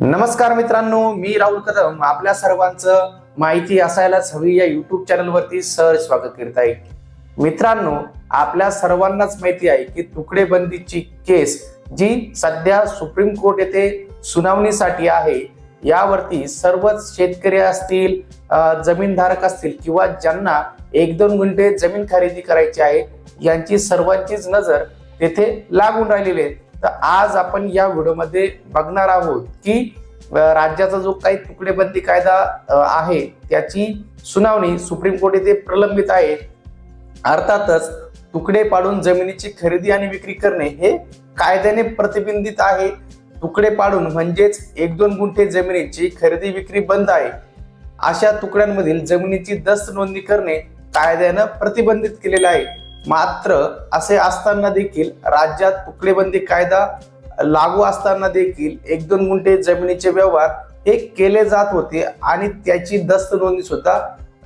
नमस्कार मित्रांनो मी राहुल कदम. आपल्या सर्वांचं माहिती असायलाच हवी या युट्यूब चॅनलवरती सहज स्वागत करीत आहे मित्रांनो आपल्या सर्वांनाच माहिती आहे की तुकडेबंदीची केस जी सध्या सुप्रीम कोर्ट येथे सुनावणीसाठी आहे यावरती सर्वच शेतकरी असतील जमीनधारक असतील किंवा ज्यांना एक दोन गुंठे जमीन खरेदी करायची आहे यांची सर्वांचीच नजर तेथे लागून राहिलेली आहे. तर आज आपण या व्हिडिओमध्ये बघणार आहोत की राज्याचा जो काही तुकडेबंदी कायदा आहे त्याची सुनावणी सुप्रीम कोर्ट येथे प्रलंबित आहे. अर्थातच तुकडे पाडून जमिनीची खरेदी आणि विक्री करणे हे कायद्याने प्रतिबंधित आहे. तुकडे पाडून म्हणजेच एक दोन गुंठे जमिनीची खरेदी विक्री बंद आहे. अशा तुकड्यांमधील जमिनीची दस्त नोंदणी करणे कायद्यानं प्रतिबंधित केलेलं आहे. मात्र असे असताना देखील राज्यात तुकडेबंदी कायदा लागू असताना देखील एक दोन गुंठे जमिनीचे व्यवहार हे केले जात होते आणि त्याची दस्त नोंदणी सुद्धा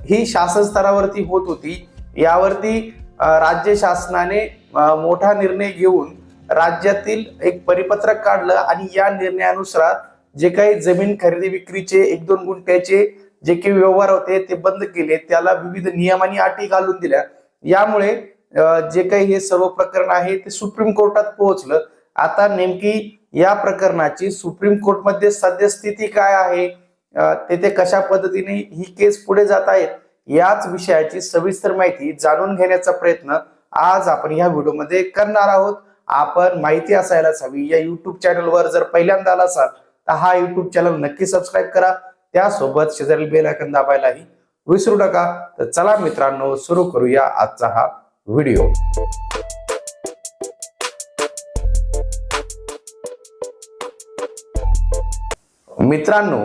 ही शासन स्तरावरती होत होती. यावरती राज्य शासनाने मोठा निर्णय घेऊन राज्यातील एक परिपत्रक काढलं आणि या निर्णयानुसार जे काही जमीन खरेदी विक्रीचे एक दोन गुंठ्याचे जे काही व्यवहार होते ते बंद केले. त्याला विविध नियमांनी अटी घालून दिल्या. यामुळे जे काही हे सर्व प्रकरण आहे ते सुप्रीम कोर्टात पोहोचलं. आता नेमकी या प्रकरणाची सुप्रीम कोर्टमध्ये सद्यस्थिती काय आहे? तेथे कशा पद्धतीने ही केस पुढे जात आहेत? याच विषयाची सविस्तर माहिती जाणून घेण्याचा प्रयत्न आज आपण या व्हिडिओमध्ये करणार आहोत. आपण माहिती असायलाच हवी. या युट्यूब चॅनलवर जर पहिल्यांदा आला असाल तर हा युट्यूब चॅनल नक्की सबस्क्राईब करा. त्यासोबत शेजारी बेल आयकन दाबायलाही विसरू नका. तर चला मित्रांनो सुरू करूया आजचा हा व्हिडिओ मित्रांनो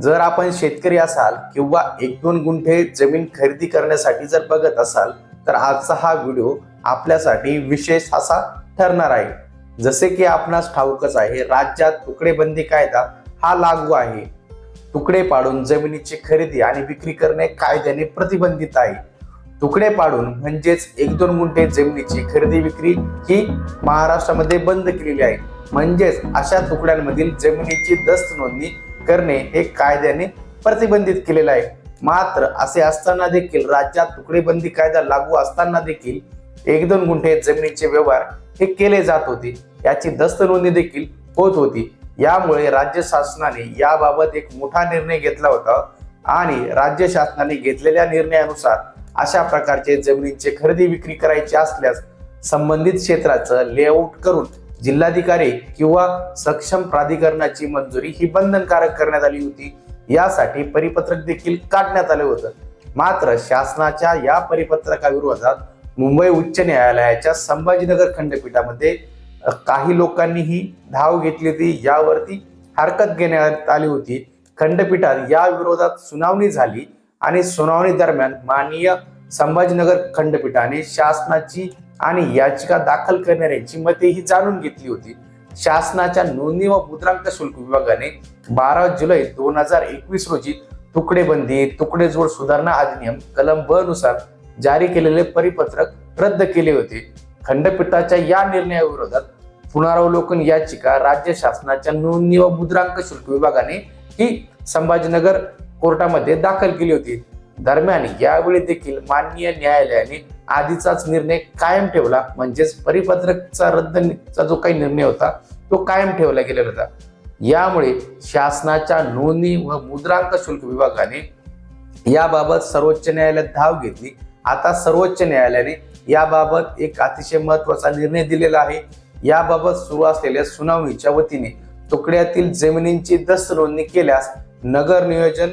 जर आपण शेतकरी असाल किंवा एक दोन गुंठे जमीन खरेदी करण्यासाठी जर बघत असाल तर आजचा हा व्हिडिओ आपल्यासाठी विशेष असा ठरणार आहे. जसे की आपणास ठाऊकच आहे राज्यात तुकडेबंदी कायदा हा लागू आहे. तुकडे पाडून जमिनीची खरेदी आणि विक्री करणे कायद्याने प्रतिबंधित आहे. तुकडे पाडून म्हणजेच एक दोन गुंठे जमिनीची खरेदी विक्री ही महाराष्ट्रामध्ये बंद केलेली आहे. म्हणजेच अशा तुकड्यांमधील जमिनीची दस्त नोंदणी करणे हे कायद्याने प्रतिबंधित केलेलं आहे. मात्र असे असताना देखील राज्यात तुकडेबंदी कायदा लागू असताना देखील एक दोन गुंठे जमिनीचे व्यवहार हे केले जात होते. याची दस्त नोंदणी देखील होत होती. यामुळे राज्य शासनाने याबाबत एक मोठा निर्णय घेतला होता आणि राज्य शासनाने घेतलेल्या निर्णयानुसार अशा प्रकारचे जमिनीचे खरेदी विक्री करायची असल्यास संबंधित क्षेत्राचं लेआउट करून जिल्हाधिकारी किंवा सक्षम प्राधिकरणाची मंजुरी ही बंधनकारक करण्यात आली होती. यासाठी परिपत्रक देखील काढण्यात आले होतं. मात्र शासनाच्या या परिपत्रकाविरोधात मुंबई उच्च न्यायालयाच्या संभाजीनगर खंडपीठामध्ये काही लोकांनीही धाव घेतली होती. यावरती हरकत घेण्यात आली होती. खंडपीठात या विरोधात सुनावणी झाली. आणि सुनावणी दरम्यान माननीय संभाजीनगर खंडपीठाने शासनाची आणि याचिका दाखल करणाऱ्यांची मते ही जाणून घेतली होती. शासनाच्या नोंदणी व मुद्रांक शुल्क विभागाने बारा जुलै दोन हजार एकवीस रोजी तुकडेबंदी तुकडे जोड सुधारणा अधिनियम कलम ब नुसार जारी केलेले परिपत्रक रद्द केले होते. खंडपीठाच्या या निर्णयाविरोधात पुनरावलोकन याचिका राज्य शासनाच्या नोंदणी व मुद्रांक शुल्क विभागाने ही संभाजीनगर कोर्टामध्ये दाखल केली होती. दरम्यान यावेळी देखील माननीय न्यायालयाने आधीचाच निर्णय कायम ठेवला म्हणजेच परिपत्रकचा रद्दचा जो काही निर्णय होता तो कायम ठेवला गेलेला होता. यामुळे शासनाच्या नोंदणी व मुद्रांक शुल्क विभागाने याबाबत सर्वोच्च न्यायालयात धाव घेतली. आता सर्वोच्च न्यायालयाने याबाबत एक अतिशय महत्त्वाचा निर्णय दिलेला आहे. याबाबत सुरू असलेल्या सुनावणीच्या वतीने तुकड्यातील जमिनींची दस्त नोंदणी केल्यास नगर नियोजन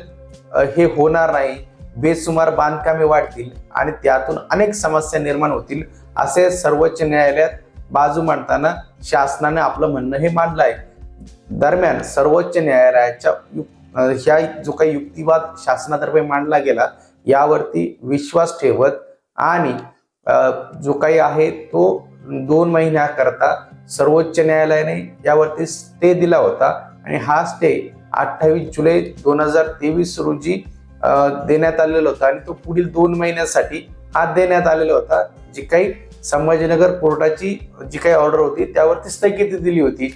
हे होणार नाही. बेसुमार बांधकामे वाढतील आणि त्यातून अनेक समस्या निर्माण होतील असे सर्वोच्च न्यायालयात बाजू मांडताना शासनाने आपलं म्हणणं हे मांडलं आहे दरम्यान सर्वोच्च न्यायालयाच्या ह्या जो काही युक्तिवाद शासनातर्फे मांडला गेला यावरती विश्वास ठेवत आणि जो काही आहे तो दोन महिन्याकरता सर्वोच्च न्यायालयाने यावरती स्टे दिला होता. आणि हा स्टे अठ्ठावीस जुलै दोन हजार तेवीस रोजी देण्यात आलेला होता. आणि तो पुढील दोन महिन्यासाठी हा देण्यात आलेला होता. जी काही संभाजीनगर कोर्टाची जी काही ऑर्डर होती त्यावरती स्थगिती दिली होती.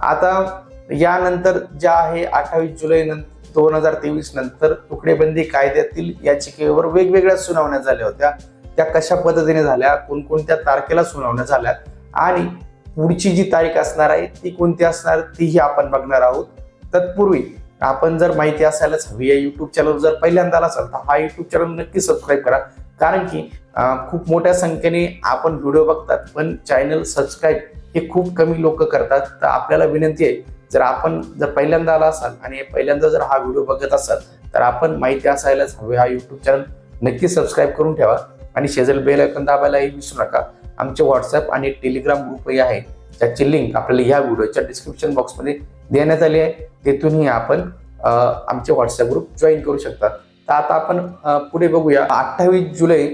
आता यानंतर ज्या आहे अठ्ठावीस जुलै नंतर दोन हजार तेवीस नंतर तुकडेबंदी कायद्यातील याचिकेवर वेगवेगळ्या सुनावण्या झाल्या होत्या. त्या कशा पद्धतीने झाल्या कोणकोणत्या तारखेला सुनावण्या झाल्या आणि पुढची जी तारीख असणार आहे ती कोणती असणार तीही आपण बघणार आहोत. तत्पूर्वी आपण जर माहिती असायलाच हवी या युट्यूब चॅनल जर पहिल्यांदा आला असाल तर हा युट्यूब चॅनल नक्की सबस्क्राईब करा. कारण की खूप मोठ्या संख्येने आपण व्हिडिओ बघतात पण चॅनल सबस्क्राईब हे खूप कमी लोक करतात. तर आपल्याला विनंती आहे जर आपण जर पहिल्यांदा आला असाल आणि पहिल्यांदा जर हा व्हिडिओ बघत असाल तर आपण माहिती असायलाच हवी. हा युट्यूब चॅनल नक्की सबस्क्राईब करून ठेवा. आणि शेजारी बेल ऐकून दाबायलाही विसरू नका. आमचे व्हॉट्सअप आणि टेलिग्राम ग्रुपही आहे. त्याची लिंक आपल्याला ह्या व्हिडिओच्या डिस्क्रिप्शन बॉक्समध्ये देण्यात आली आहे. तेथूनही आपण आमचे व्हॉट्सअप ग्रुप जॉईन करू शकता. तर आता आपण पुढे बघूया. अठ्ठावीस जुलै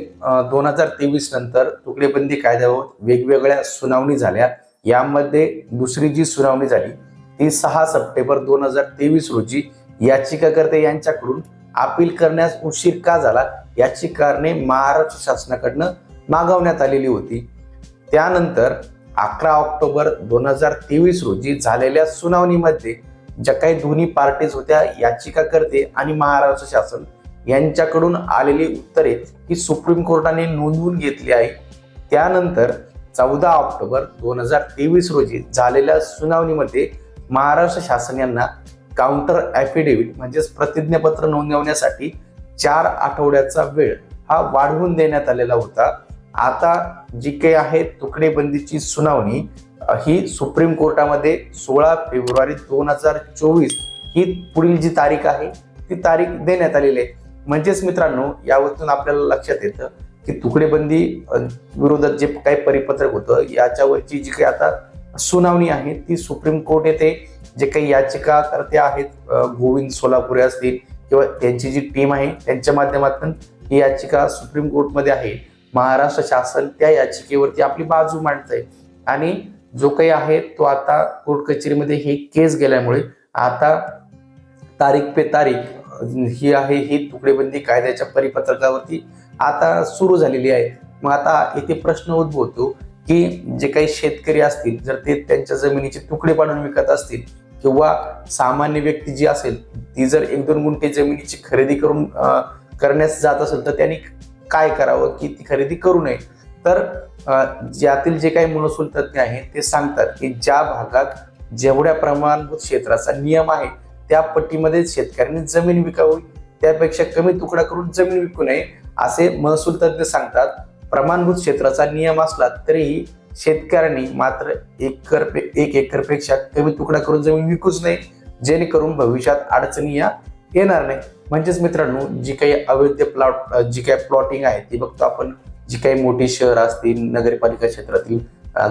दोन हजार तेवीस नंतर तुकडेबंदी कायद्यावर वेगवेगळ्या सुनावणी झाल्या. यामध्ये दुसरी जी सुनावणी झाली ती सहा सप्टेंबर दोन हजार तेवीस रोजी याचिकाकर्ते यांच्याकडून अपील करण्यास उशीर का झाला? याची कारणे महाराष्ट्र शासनाकडनं मागवण्यात आलेली होती. त्यानंतर अकरा ऑक्टोबर दोन हजार तेवीस रोजी झालेल्या सुनावणीमध्ये ज्या काही दोन्ही पार्टीज होत्या याचिकाकर्ते आणि महाराष्ट्र शासन यांच्याकडून आलेली उत्तरे ही सुप्रीम कोर्टाने नोंदवून घेतली आहे. त्यानंतर चौदा ऑक्टोबर दोन हजार तेवीस रोजी झालेल्या सुनावणीमध्ये महाराष्ट्र शासन यांना काउंटर ॲफिडेव्हिट म्हणजेच प्रतिज्ञापत्र नोंदवण्यासाठी चार आठवड्याचा वेळ हा वाढवून देण्यात आलेला होता. आता जी काही आहे तुकडेबंदीची सुनावणी ही सुप्रीम कोर्टामध्ये सोळा फेब्रुवारी दोन हजार चोवीस ही पुढील जी तारीख आहे ती तारीख देण्यात आलेली आहे. म्हणजेच मित्रांनो यावरून आपल्याला लक्षात येतं की तुकडेबंदी विरोधात जे काही परिपत्रक होतं याच्यावरची जी काही आता सुनावणी आहे ती सुप्रीम कोर्ट येथे जे काही याचिकाकर्ते आहेत गोविंद सोलापुरे असतील किंवा त्यांची जी टीम आहे त्यांच्या माध्यमातून ही याचिका सुप्रीम कोर्टमध्ये आहे. महाराष्ट्र शासन त्या याचिकेवरती आपली बाजू मांडतंय. आणि जो काही आहे तो आता कोर्ट कचेरीमध्ये ही केस गेल्यामुळे आता तारीख पे तारीख ही आहे ही तुकडेबंदी कायद्याच्या परिपत्रकावरती आता सुरू झालेली आहे. मग आता येथे प्रश्न उद्भवतो की जे काही शेतकरी असतील जर ते त्यांच्या जमिनीचे तुकडे पाडून विकत असतील किंवा सामान्य व्यक्ती जी असेल ती जर एक दोन गुंठे जमिनीची खरेदी करून करण्यास जात असेल तर त्यांनी काय करावं की ती खरेदी करू नये. तर ज्यातील जे काही महसूल तज्ज्ञ आहेत ते सांगतात की ज्या भागात जेवढ्या प्रमाणभूत क्षेत्राचा नियम आहे त्या पट्टीमध्ये शेतकऱ्यांनी जमीन विकावी त्यापेक्षा कमी तुकडा करून जमीन विकू नये असे महसूल तज्ज्ञ सांगतात. प्रमाणभूत क्षेत्राचा नियम असला तरीही शेतकऱ्यांनी मात्र एकर एक एकरपेक्षा कमी तुकडा करून जमीन विकूच नये जेणेकरून भविष्यात अडचणी या येणार नाही. म्हणजेच मित्रांनो जी काही अवैध प्लॉट जी काही प्लॉटिंग आहे ती बघतो आपण. जी काही मोठी शहर असतील नगरपालिका क्षेत्रातील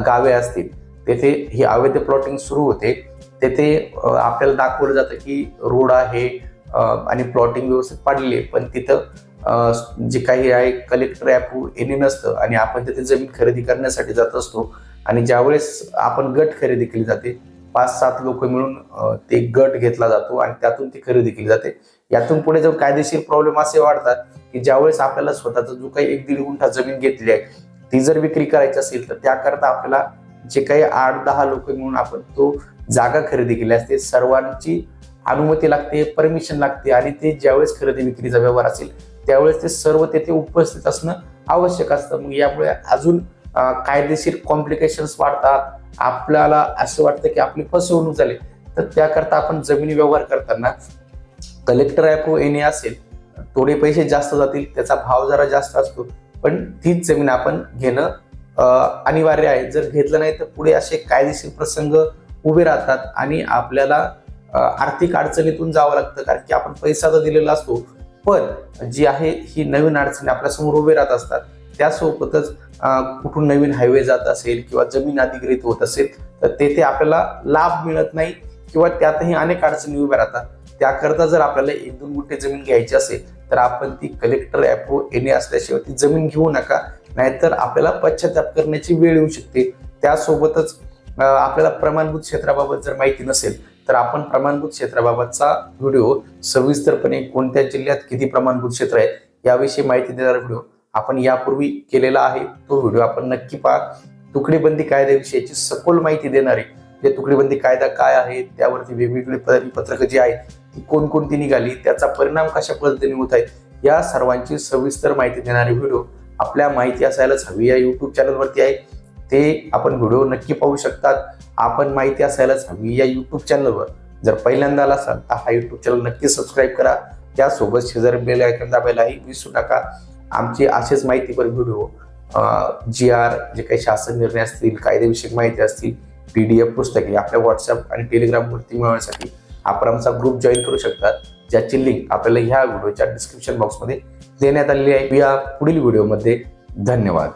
गावे असतील तेथे ही अवैध प्लॉटिंग सुरू होते. तेथे आपल्याला दाखवलं जातं की रोड आहे आणि प्लॉटिंग व्यवस्थित पाडलेली आहे. पण तिथं जे काही आहे कलेक्टर ॲप येणे नसतं आणि आपण तिथे जमीन खरेदी करण्यासाठी जात असतो. आणि ज्यावेळेस आपण गट खरेदी केली जाते पाच सात लोक मिळून ते गट घेतला जातो आणि त्यातून ती खरेदी केली जाते. यातून पुढे जाऊन कायदेशीर प्रॉब्लेम असे वाढतात की ज्यावेळेस आपल्याला स्वतःचा जो काही एक दीड गुंठा जमीन घेतली आहे ती जर विक्री करायची असेल तर त्याकरता आपल्याला जे काही आठ दहा लोक मिळून आपण तो जागा खरेदी केली असते सर्वांची अनुमती लागते परमिशन लागते आणि ते ज्यावेळेस खरेदी विक्रीचा व्यवहार असेल त्यावेळेस ते सर्व तेथे उपस्थित असणं आवश्यक असतं. मग यामुळे अजून कायदेशीर कॉम्प्लिकेशन्स वाढतात आपल्याला असं वाटतं की आपली फसवणूक झाली. तर त्याकरता आपण जमिनी व्यवहार करताना कलेक्टर ॲप येणे असेल थोडे पैसे जास्त जातील त्याचा भाव जरा जास्त असतो. पण तीच जमीन आपण घेणं अनिवार्य आहे. जर घेतलं नाही तर पुढे असे कायदेशीर प्रसंग उभे राहतात आणि आपल्याला आर्थिक अडचणीतून जावं लागतं. कारण की आपण पैसा तर दिलेला असतो पण जी आहे ही नवीन अडचणी आपल्यासमोर उभे राहत असतात. त्यासोबतच कुठून नवीन हायवे जात असेल किंवा जमीन अधिग्रहित होत असेल तर तेथे आपल्याला लाभ मिळत नाही किंवा त्यातही अनेक अडचणी उभ्या राहतात. त्याकरता जर आपल्याला एक दोन गुंठे जमीन घ्यायची असेल तर आपण ती कलेक्टर ॲप्रूव्ह येणे असल्याशिवाय ती जमीन घेऊ नका. नाहीतर आपल्याला पश्चाताप करण्याची वेळ येऊ शकते. त्यासोबतच आपल्याला प्रमाणभूत क्षेत्राबाबत जर माहिती नसेल तर आपण प्रमाणभूत क्षेत्राबाबतचा व्हिडिओ सविस्तरपणे कोणत्या जिल्ह्यात किती प्रमाणभूत क्षेत्र आहे याविषयी माहिती देणारा व्हिडिओ. आपण यापूर्वी केलेला आहे. तो व्हिडिओ आपण नक्की पहा. तुकडीबंदी कायद्याविषयीची सखोल माहिती देणारे जे तुकडीबंदी कायदा काय आहे त्यावरती वेगवेगळी परिपत्रकं जी आहेत ती कोणकोणती निघाली त्याचा परिणाम कशा पद्धतीने होत आहे या सर्वांची सविस्तर माहिती देणारे व्हिडिओ आपल्या माहिती असायलाच हवी. या यूट्यूब चॅनलवरती आहे. ते आपण व्हिडिओ नक्की पाहू शकतात. आपण माहिती असायलाच हवी या यूट्यूब चॅनलवर जर पहिल्यांदा आला असाल तर हा यूट्यूब चॅनल नक्की सबस्क्राईब करा. त्यासोबत शेजारी बेल आयकन दाबायलाही विसरू नका. आमची असेच माहितीपर व्हिडिओ जी आर जे काही शासन निर्णय असतील कायदेविषयक माहिती असतील पी डी एफ पुस्तके आपल्या व्हॉट्सअप आणि टेलिग्रामवरती मिळवण्यासाठी आपण आमचा ग्रुप जॉईन करू शकतात. ज्याची लिंक आपल्याला ह्या व्हिडिओच्या डिस्क्रिप्शन बॉक्समध्ये देण्यात आलेली आहे. या पुढील व्हिडिओमध्ये धन्यवाद.